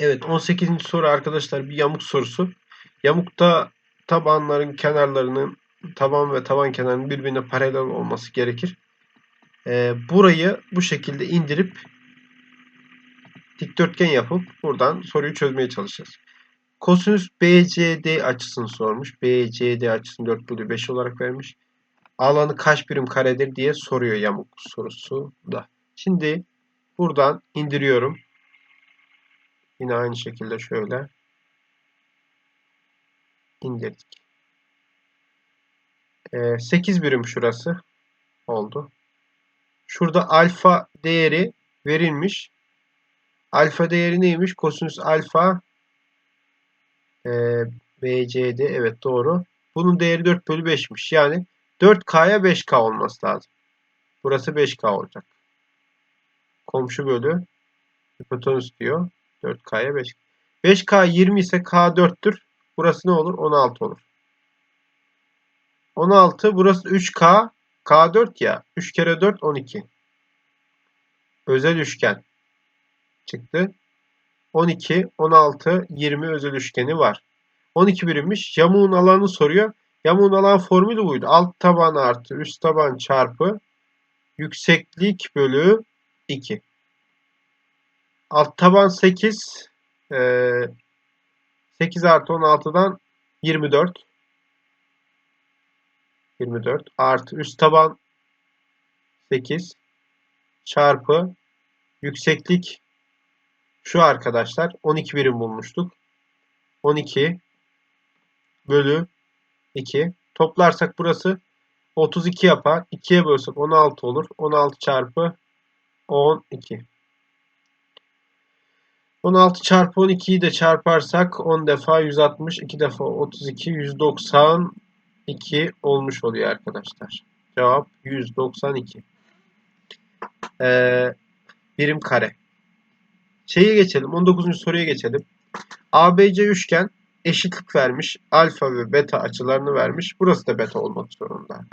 Evet 18. soru arkadaşlar bir yamuk sorusu. Yamukta tabanların kenarlarının taban ve taban kenarının birbirine paralel olması gerekir. Ee, burayı bu şekilde indirip dikdörtgen yapıp buradan soruyu çözmeye çalışacağız. Kosinüs BCD açısını sormuş. BCD açısını 4 bölü 5 olarak vermiş. Alanı kaç birim karedir diye soruyor yamuk sorusu da. Şimdi buradan indiriyorum. Yine aynı şekilde şöyle indirdik. Ee, 8 birim şurası oldu. Şurada alfa değeri verilmiş. Alfa değeri neymiş? Kosinüs alfa e, BCD evet doğru. Bunun değeri 4 bölü 5'miş. Yani 4K'ya 5K olması lazım. Burası 5K olacak. Komşu bölü hipotenüs diyor. 4K'ya 5. 5K 20 ise K 4'tür. Burası ne olur? 16 olur. 16 burası 3K. K 4 ya. 3 kere 4 12. Özel üçgen çıktı. 12, 16, 20 özel üçgeni var. 12 birimmiş. Yamuğun alanı soruyor. Yamuğun alan formülü buydu. Alt taban artı üst taban çarpı yükseklik bölü 2. Alt taban 8. Ee, 8 artı 16'dan 24. 24 artı üst taban 8 çarpı yükseklik şu arkadaşlar 12 birim bulmuştuk. 12 bölü 2 toplarsak burası 32 yapar. 2'ye bölsek 16 olur. 16 çarpı 12. 16 çarpı 12'yi de çarparsak 10 defa 160, 2 defa 32, 192 olmuş oluyor arkadaşlar. Cevap 192. Ee, birim kare. Şeye geçelim. 19. soruya geçelim. ABC üçgen eşitlik vermiş. Alfa ve beta açılarını vermiş. Burası da beta olmak zorunda.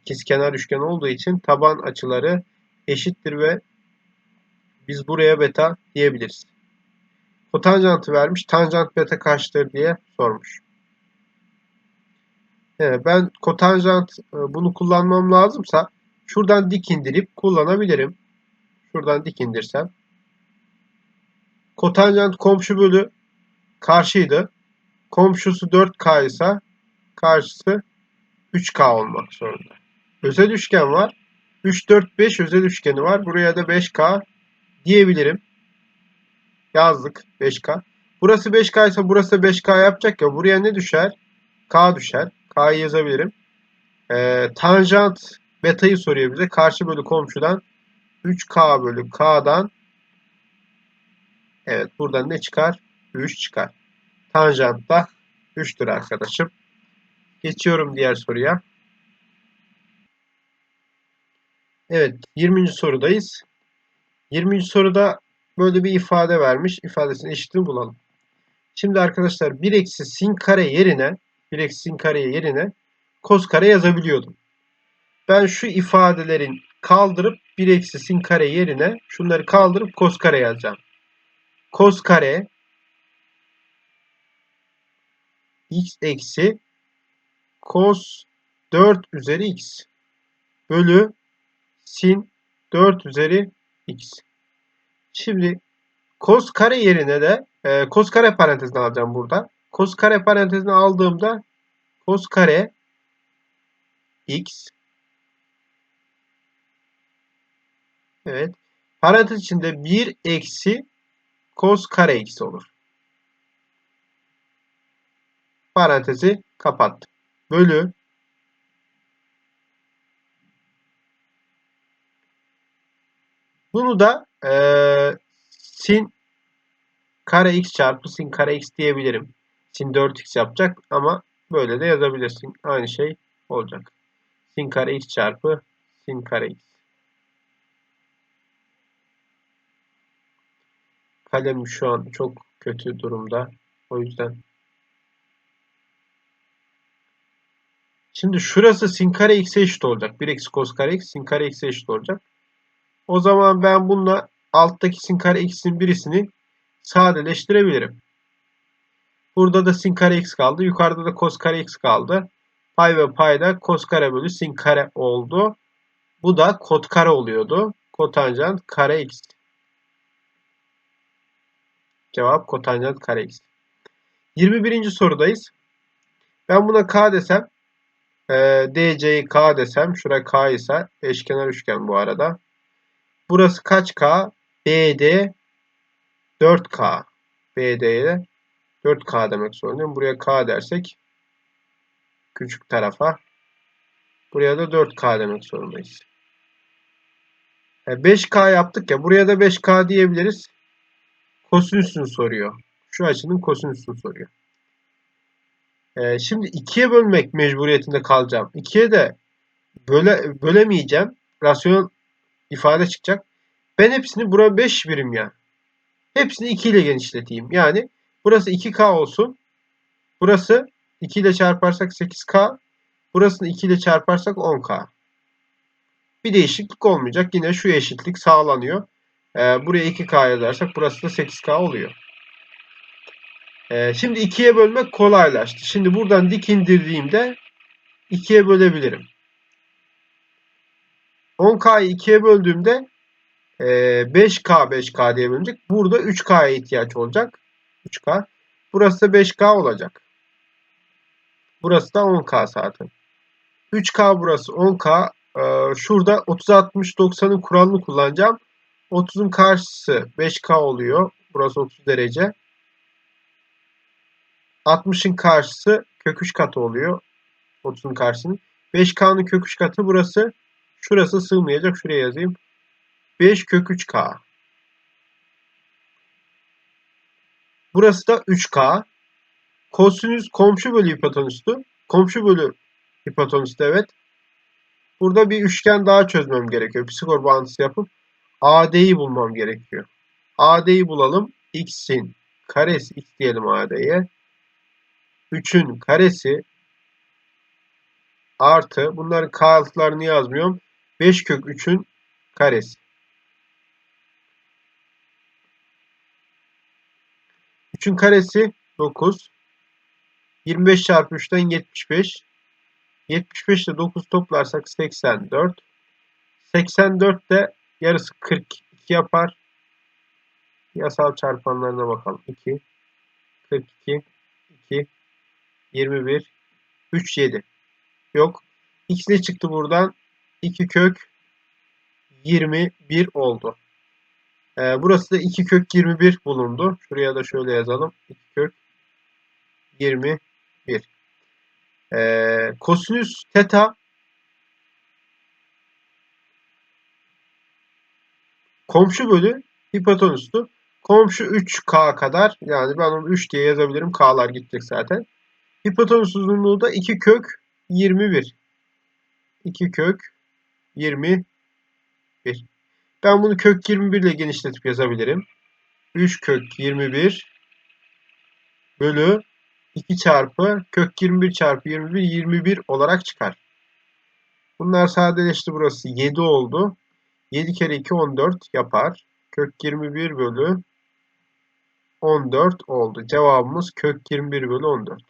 İkizkenar üçgen olduğu için taban açıları eşittir ve biz buraya beta diyebiliriz. Kotanjantı vermiş. Tanjant beta kaçtır diye sormuş. Evet, ben kotanjant e, bunu kullanmam lazımsa şuradan dik indirip kullanabilirim. Şuradan dik indirsem. Kotanjant komşu bölü karşıydı. Komşusu 4K ise karşısı 3K olmak zorunda. Özel üçgen var. 3, 4, 5 özel üçgeni var. Buraya da 5K diyebilirim. Yazdık 5K. Burası 5K ise burası 5K yapacak ya. Buraya ne düşer? K düşer. K'yı yazabilirim. Ee, tanjant beta'yı soruyor bize. Karşı bölü komşudan 3K bölü K'dan Evet buradan ne çıkar? 3 çıkar. Tanjant da 3'tür arkadaşım. Geçiyorum diğer soruya. Evet 20. sorudayız. 20. soruda böyle bir ifade vermiş. İfadesinin eşitliğini bulalım. Şimdi arkadaşlar 1 eksi sin kare yerine 1 eksi sin kare yerine kos kare yazabiliyordum. Ben şu ifadelerin kaldırıp 1 eksi sin kare yerine şunları kaldırıp kos kare yazacağım. Kos kare x eksi kos 4 üzeri x bölü sin 4 üzeri x. Şimdi kos kare yerine de e, kos kare parantezini alacağım burada. Kos kare parantezini aldığımda kos kare x Evet. Parantez içinde 1 eksi kos kare x olur. Parantezi kapattım. Bölü Bunu da e, sin kare x çarpı sin kare x diyebilirim. Sin 4x yapacak ama böyle de yazabilirsin. Aynı şey olacak. Sin kare x çarpı sin kare x. Kalem şu an çok kötü durumda. O yüzden. Şimdi şurası sin kare x'e eşit olacak. 1 eksi cos kare x sin kare x'e eşit olacak. O zaman ben bununla alttaki sin kare x'in birisini sadeleştirebilirim. Burada da sin kare x kaldı. Yukarıda da cos kare x kaldı. Pay ve payda cos kare bölü sin kare oldu. Bu da kot kare oluyordu. Kotanjant kare x. Cevap kotanjant kare x. 21. sorudayız. Ben buna k desem e, DC'yi k desem şuraya k ise eşkenar üçgen bu arada. Burası kaç k? BD 4k. BD'ye 4k demek zorundayım. Buraya k dersek küçük tarafa buraya da 4k demek zorundayız. 5k e, yaptık ya. Buraya da 5k diyebiliriz. Kosinüsünü soruyor. Şu açının kosinüsünü soruyor. Ee, şimdi ikiye bölmek mecburiyetinde kalacağım. İkiye de böle, bölemeyeceğim. Rasyonel ifade çıkacak. Ben hepsini bura 5 birim ya. Hepsini 2 ile genişleteyim. Yani burası 2K olsun. Burası 2 ile çarparsak 8K. Burasını 2 ile çarparsak 10K. Bir değişiklik olmayacak. Yine şu eşitlik sağlanıyor. Ee, buraya 2K yazarsak burası da 8K oluyor. Ee, şimdi 2'ye bölmek kolaylaştı. Şimdi buradan dik indirdiğimde 2'ye bölebilirim. 10K'yı 2'ye böldüğümde 5K 5K diye bölünecek. Burada 3K'ya ihtiyaç olacak. 3K. Burası da 5K olacak. Burası da 10K zaten. 3K burası 10K. Ee, şurada 30 60 90'ın kuralını kullanacağım. 30'un karşısı 5K oluyor. Burası 30 derece. 60'ın karşısı kök 3 katı oluyor. 30'un karşısının. 5K'nın kök 3 katı burası. Şurası sığmayacak. Şuraya yazayım. 5 kök 3K. Burası da 3K. Kosinüs komşu bölü hipotenüstü. Komşu bölü hipotenüstü evet. Burada bir üçgen daha çözmem gerekiyor. Psikor bağıntısı yapıp AD'yi bulmam gerekiyor. AD'yi bulalım. X'in karesi X diyelim AD'ye. 3'ün karesi artı bunların k yazmıyorum. 5 kök 3'ün karesi. 3'ün karesi 9. 25 çarpı 3'ten 75. 75 ile 9 toplarsak 84. 84 de yarısı 42 yapar. Yasal çarpanlarına bakalım. 2, 42, 2, 21, 3, 7. Yok. Ne çıktı buradan? 2 kök 21 oldu. Ee, burası da 2 kök 21 bulundu. Şuraya da şöyle yazalım. 2 kök 21. Ee, kosinüs teta komşu bölü hipotenüstü. Komşu 3K kadar yani ben onu 3 diye yazabilirim. K'lar gidecek zaten. Hipotenüs uzunluğu da 2 kök 21. 2 kök 21. Ben bunu kök 21 ile genişletip yazabilirim. 3 kök 21 bölü 2 çarpı kök 21 çarpı 21 21 olarak çıkar. Bunlar sadeleşti burası 7 oldu. 7 kere 2 14 yapar. Kök 21 bölü 14 oldu. Cevabımız kök 21 bölü 14.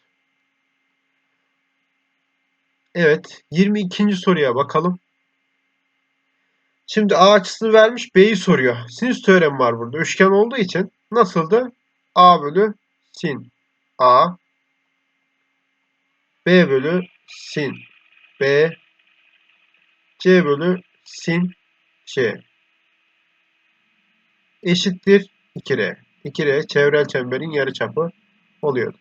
Evet 22. soruya bakalım. Şimdi A açısını vermiş B'yi soruyor. Sinüs teoremi var burada. Üçgen olduğu için nasıldı? A bölü sin A B bölü sin B C bölü sin C eşittir 2R. 2R çevrel çemberin yarıçapı oluyor.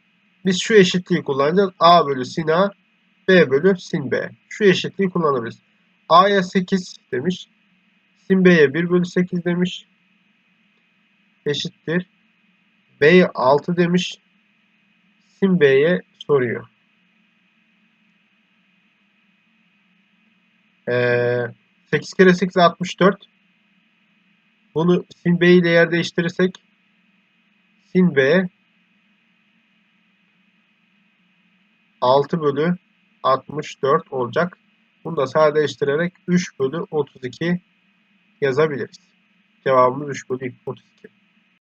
Biz şu eşitliği kullanacağız. A bölü sin A B bölü sin B. Şu eşitliği kullanabiliriz. A'ya 8 demiş. Sin B'ye 1 bölü 8 demiş. Eşittir. B'ye 6 demiş. Sin B'ye soruyor. Ee, 8 kere 8 64. Bunu sin B ile yer değiştirirsek sin B 6 bölü 64 olacak. Bunu da sadeleştirerek 3 bölü 32 yazabiliriz. Cevabımız 3 bölü 32.